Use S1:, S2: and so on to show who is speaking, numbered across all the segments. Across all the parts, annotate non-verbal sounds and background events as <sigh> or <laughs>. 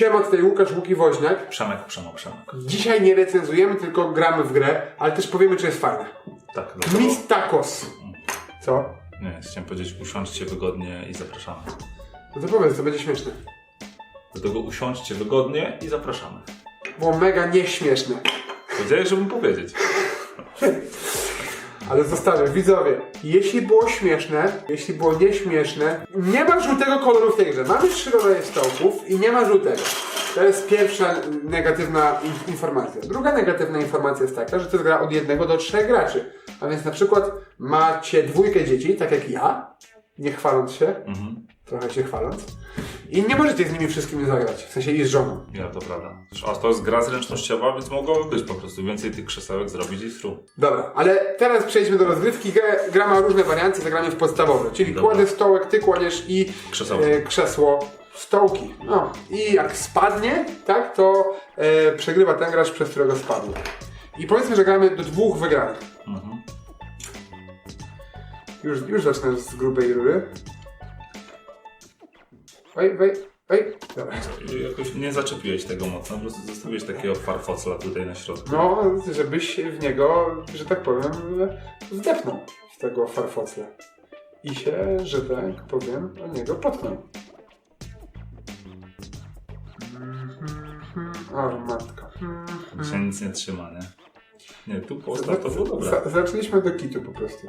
S1: Siema, tutaj Łukasz Łuki Woźniak.
S2: Przemek, Przemek, Przemek.
S1: Dzisiaj nie recenzujemy, tylko gramy w grę, ale też powiemy, czy jest fajna.
S2: Tak, dlatego...
S1: Miss Tacos. Co?
S2: Nie, chciałem powiedzieć, usiądźcie wygodnie i zapraszamy.
S1: No to powiedz, to będzie śmieszne.
S2: Dlatego usiądźcie wygodnie i zapraszamy.
S1: Było mega nieśmieszne.
S2: Powiedziałeś, żebym powiedzieć. <laughs>
S1: Ale zostawię, widzowie, jeśli było śmieszne, jeśli było nieśmieszne, nie ma żółtego koloru w tej grze. Mamy trzy rodzaje stołków i nie ma żółtego. To jest pierwsza negatywna in- informacja. Druga negatywna informacja jest taka, że to jest gra od jednego do trzech graczy. A więc na przykład macie dwójkę dzieci, tak jak ja, nie chwaląc się,
S2: Mhm.
S1: trochę się chwaląc, i nie możecie z nimi wszystkimi zagrać, w sensie i z żoną.
S2: Ja, to prawda. A to jest gra zręcznościowa, więc mogłoby być po prostu więcej tych krzesełek zrobić i stru.
S1: Dobra, ale teraz przejdźmy do rozgrywki. Gra, gra ma różne warianty, zagramy w podstawowe, czyli
S2: Dobra.
S1: kładę stołek, ty kładziesz i e, krzesło, stołki. No i jak spadnie, tak, to e, przegrywa ten gracz, przez którego spadł. I powiedzmy, że gramy do dwóch wygranych.
S2: Mhm.
S1: Już, już zacznę z grubej rury. Oj, oj, oj, dobra.
S2: Jakoś nie zaczepiłeś tego mocno, po prostu zostawiłeś takiego farfocla tutaj na środku.
S1: No, żebyś w niego, że tak powiem, zdepnął z tego farfocla. I się, że tak powiem, o niego potknął. O, matka.
S2: Się nic nie trzyma, nie? Nie, tu postaw to było dobre.
S1: Za- Zaczęliśmy do kitu po prostu.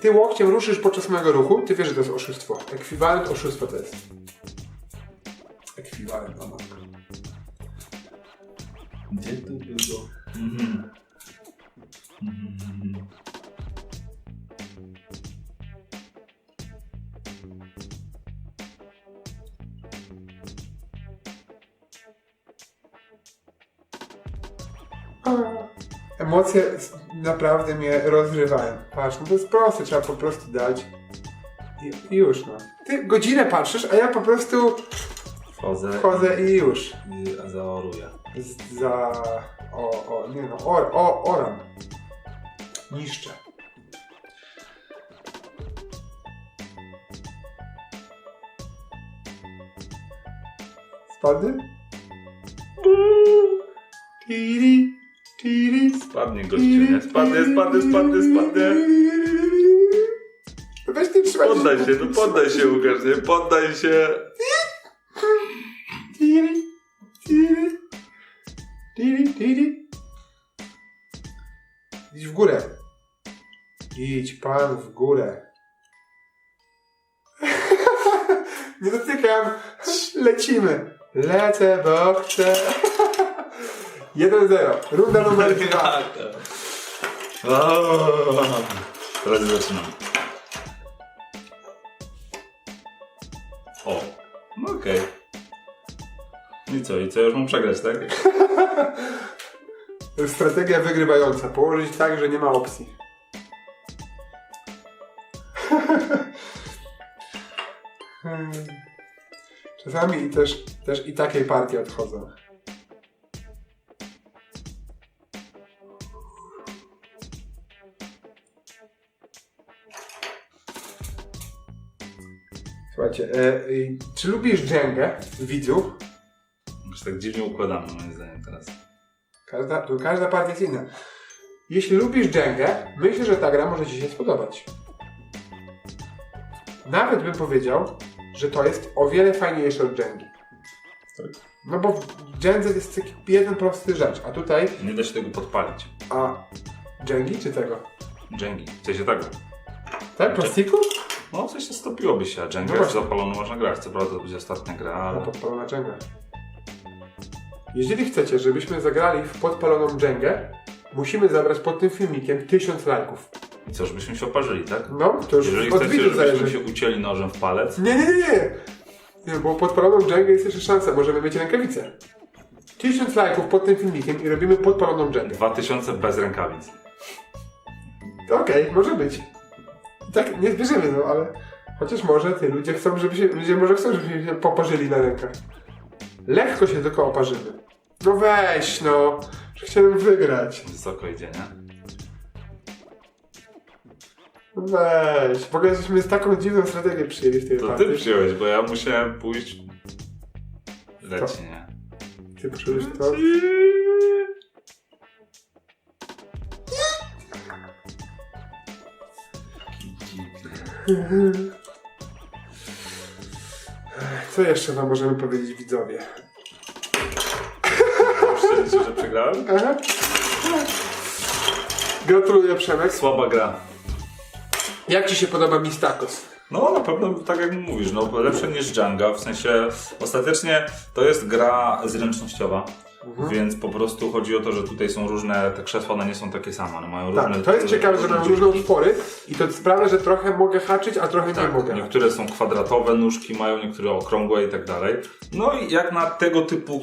S1: Ty łokciem ruszysz podczas mojego ruchu, ty wiesz, że to jest oszustwo. Ekwiwalent oszustwa to jest. Ekwiwalent, o matko.
S2: Gdzie tu było? Mhm.
S1: Emocje naprawdę mnie rozrywają. Patrz, no to jest proste, trzeba po prostu dać. I, już no. Ty godzinę patrzysz, a ja po prostu
S2: Wchodzę
S1: wchodzę i już.
S2: i zaoruję.
S1: Z, za... O, o, nie no, or, o, oram. Niszczę. Tiri.
S2: Spadnie gościu, nie? Spadnie, spadnie, spadnie, spadnie.
S1: Weź ty trzymaj
S2: Poddaj się, no poddaj się Łukasz, nie? Poddaj się.
S1: Idź w górę. Idź pan w górę. <laughs> Nie dotykam. Lecimy. Lecę, bo chcę. 1-0. Runda numer <laughs> dwa.
S2: O, Teraz zaczynam. O, no okej. I co, i co, już mam przegrać, tak?
S1: Strategia wygrywająca. Położyć tak, że nie ma opcji. <laughs> Czasami też, też i takiej partii odchodzą. Słuchajcie, e, i czy lubisz dżęgę widzów?
S2: Już tak dziwnie układamy moim zdaniem teraz.
S1: Każda, tu każda partia jest inna. Jeśli lubisz dżęgę, myślę, że ta gra może Ci się spodobać. Nawet bym powiedział, że to jest o wiele fajniejsze od dżęgi.
S2: Tak.
S1: No bo w dżędze jest taki jeden prosty rzecz, a tutaj,
S2: Nie da się tego podpalić.
S1: a dżęgi czy tego?
S2: Dżęgi, w sensie tego.
S1: Tak? Plastiku?
S2: No, w sensie stopiłoby się, a
S1: No właśnie.
S2: zapaloną można grać. Co prawda to będzie ostatnia gra, ale...
S1: podpalona dżęga. Jeżeli chcecie, żebyśmy zagrali w podpaloną dżęgę, musimy zabrać pod tym filmikiem tysiąc lajków.
S2: I co, żebyśmy się oparzyli, tak?
S1: No, to już
S2: Jeżeli
S1: od
S2: chcecie,
S1: widzów
S2: żebyśmy
S1: zależy.
S2: się ucięli nożem w palec,
S1: Nie, nie, nie, nie. Nie, bo podpaloną dżęgę jest jeszcze szansa, możemy mieć rękawice. Tysiąc lajków pod tym filmikiem i robimy podpaloną dżęgę.
S2: 2000 bez rękawic.
S1: Okej, może być. Tak nie zbierzemy, no ale chociaż może ty, ludzie chcą, żeby się, ludzie może chcą, żebyśmy się poparzyli na rękach. Lekko się tylko oparzymy. No weź, no. Że Chciałem wygrać.
S2: Wysoko idzie, nie?
S1: Weź, w ogóle żeśmy z taką dziwną strategię przyjęli w tej
S2: To
S1: partii.
S2: ty przyjąłeś, bo ja musiałem pójść... Leci, nie?
S1: Ty przyjąłeś to. Co jeszcze wam możemy powiedzieć widzowie?
S2: Szczęście, że przegrałem?
S1: Aha. Gratuluję Przemek.
S2: Słaba gra.
S1: Jak ci się podoba Mistakos?
S2: No na pewno tak jak mówisz, no lepsze niż Django, w sensie ostatecznie to jest gra zręcznościowa,
S1: Mhm.
S2: więc po prostu chodzi o to, że tutaj są różne, te krzesła one nie są takie same, one mają
S1: Tak,
S2: różne...
S1: to jest ciekawe, że mają różne utwory i to sprawia, że trochę mogę haczyć, a trochę nie
S2: Tak,
S1: mogę.
S2: niektóre są kwadratowe nóżki, mają niektóre okrągłe i tak dalej. No i jak na tego typu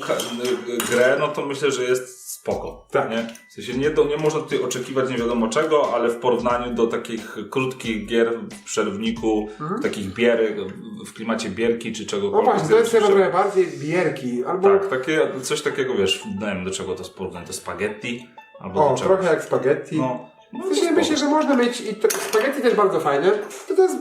S2: grę, no to myślę, że jest spoko.
S1: Tak.
S2: Nie? W sensie nie, do, nie można tutaj oczekiwać nie wiadomo czego, ale w porównaniu do takich krótkich gier w przerwniku, takich bierek, w klimacie bierki czy
S1: No
S2: czegokolwiek.
S1: właśnie, to jest chyba bardziej bierki, albo
S2: Tak, takie, coś takiego wiesz, nie wiem do czego to jest porównać, do spaghetti albo
S1: o, trochę jak spaghetti.
S2: No, no
S1: W sensie
S2: spoko.
S1: myślę, że można mieć i to, spaghetti też bardzo fajne. To, to jest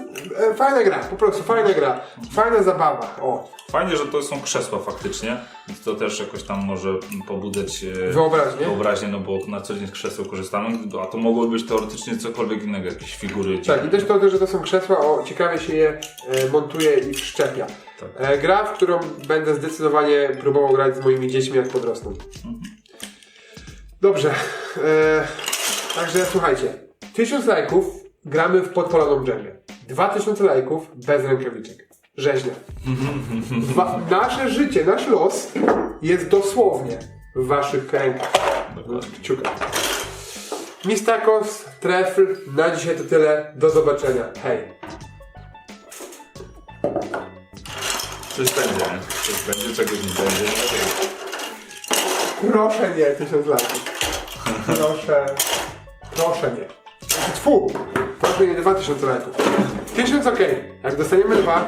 S1: e, fajna gra, po prostu fajna gra. Fajna zabawa. O,
S2: Fajnie, że to są krzesła faktycznie, więc to też jakoś tam może pobudzać e,
S1: wyobraźnię.
S2: wyobraźnię, no bo na co dzień z krzeseł korzystamy, a to mogło być teoretycznie cokolwiek innego, jakieś figury.
S1: Tak, i też to, że to są krzesła, o, ciekawie się je e, montuje i wszczepia.
S2: Tak.
S1: E, gra, w którą będę zdecydowanie próbował grać z moimi dziećmi, jak podrosną. Dobrze. E, także słuchajcie. Tysiąc lajków gramy w podpaloną. Dwa tysiące lajków bez rękawiczek. Rzeźnia. Dwa, nasze życie, nasz los jest dosłownie w waszych rękach.
S2: Dokładnie.
S1: Kciuka. Mistakos, trefl, na dzisiaj to tyle. Do zobaczenia. Hej.
S2: Coś będzie, nie? Coś będzie, czegoś nie będzie.
S1: Proszę nie, tysiąc lajków. Proszę. Proszę nie. Tfu. Proszę nie, dwa tysiące lajków. Tysiąc okej. Jak dostaniemy dwa,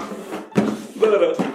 S2: Dobra.